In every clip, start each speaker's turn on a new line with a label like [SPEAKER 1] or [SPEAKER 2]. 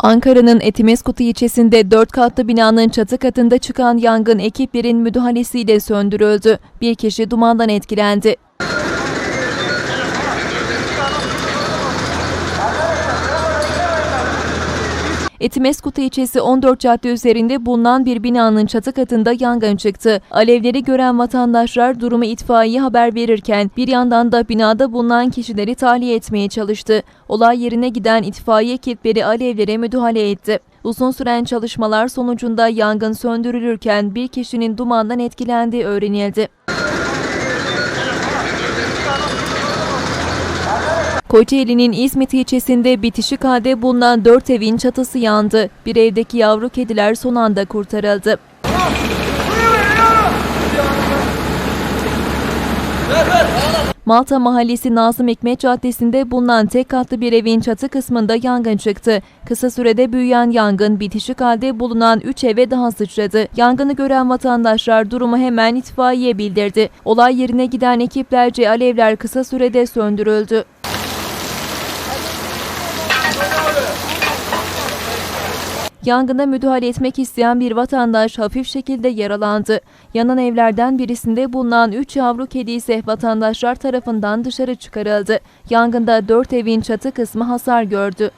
[SPEAKER 1] Ankara'nın Etimesgut ilçesinde 4 katlı binanın çatı katında çıkan yangın ekiplerin müdahalesiyle söndürüldü. Bir kişi dumandan etkilendi. Etimesgut ilçesi 14 cadde üzerinde bulunan bir binanın çatı katında yangın çıktı. Alevleri gören vatandaşlar durumu itfaiye haber verirken bir yandan da binada bulunan kişileri tahliye etmeye çalıştı. Olay yerine giden itfaiye ekipleri alevlere müdahale etti. Uzun süren çalışmalar sonucunda yangın söndürülürken bir kişinin dumandan etkilendiği öğrenildi. Kocaeli'nin İzmit ilçesinde bitişik halde bulunan 4 evin çatısı yandı. Bir evdeki yavru kediler son anda kurtarıldı. Malta Mahallesi Nazım Hikmet Caddesi'nde bulunan tek katlı bir evin çatı kısmında yangın çıktı. Kısa sürede büyüyen yangın bitişik halde bulunan 3 eve daha sıçradı. Yangını gören vatandaşlar durumu hemen itfaiye bildirdi. Olay yerine giden ekiplerce alevler kısa sürede söndürüldü. Yangına müdahale etmek isteyen bir vatandaş hafif şekilde yaralandı. Yanan evlerden birisinde bulunan 3 yavru kedi ise vatandaşlar tarafından dışarı çıkarıldı. Yangında 4 evin çatı kısmı hasar gördü.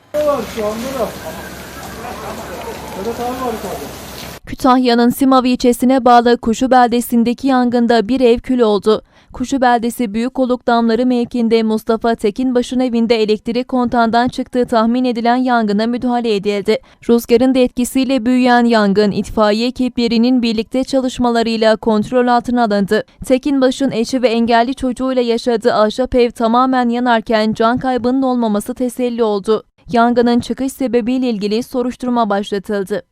[SPEAKER 1] Kütahya'nın Simav ilçesine bağlı Kuşu beldesindeki yangında bir ev kül oldu. Kuşu beldesi Büyükoluk Damları mevkinde Mustafa Tekinbaş'ın evinde elektrik kontağından çıktığı tahmin edilen yangına müdahale edildi. Rüzgarın da etkisiyle büyüyen yangın itfaiye ekiplerinin birlikte çalışmalarıyla kontrol altına alındı. Tekinbaş'ın eşi ve engelli çocuğuyla yaşadığı ahşap ev tamamen yanarken can kaybının olmaması teselli oldu. Yangının çıkış sebebiyle ilgili soruşturma başlatıldı.